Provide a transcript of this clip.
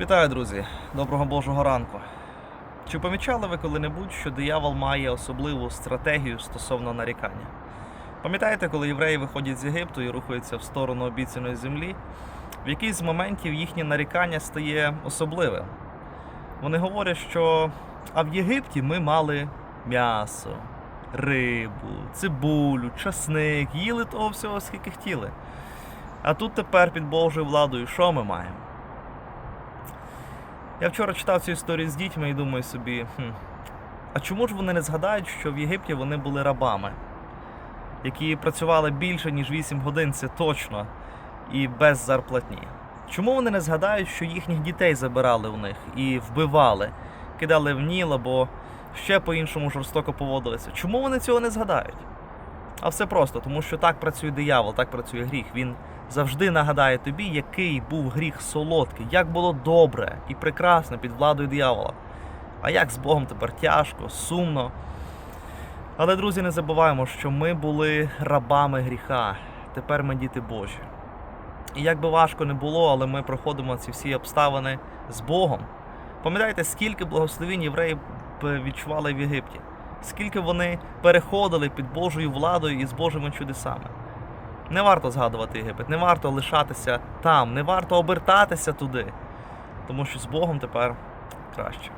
Вітаю, друзі! Доброго Божого ранку. Чи помічали ви коли-небудь, що диявол має особливу стратегію стосовно нарікання? Пам'ятаєте, коли євреї виходять з Єгипту і рухаються в сторону обіцяної землі, в якийсь з моментів їхнє нарікання стає особливим. Вони говорять, що а в Єгипті ми мали м'ясо, рибу, цибулю, часник, їли того всього, скільки хотіли. А тут тепер під Божою владою що ми маємо? Я вчора читав цю історію з дітьми і думаю собі, хм, а чому ж вони не згадають, що в Єгипті вони були рабами, які працювали більше, ніж 8 годин, це точно, і без зарплатні? Чому вони не згадають, що їхніх дітей забирали у них і вбивали, кидали в ніл або ще по-іншому жорстоко поводилися? Чому вони цього не згадають? А все просто, тому що так працює диявол, так працює гріх. Він завжди нагадає тобі, який був гріх солодкий, як було добре і прекрасно під владою диявола. А як з Богом тепер тяжко, сумно. Але, друзі, не забуваємо, що ми були рабами гріха, тепер ми діти Божі. І як би важко не було, але ми проходимо ці всі обставини з Богом. Пам'ятаєте, скільки благословень євреї відчували в Єгипті? Скільки вони переходили під Божою владою і з Божими чудесами? Не варто згадувати Єгипет, не варто лишатися там, не варто обертатися туди, тому що з Богом тепер краще.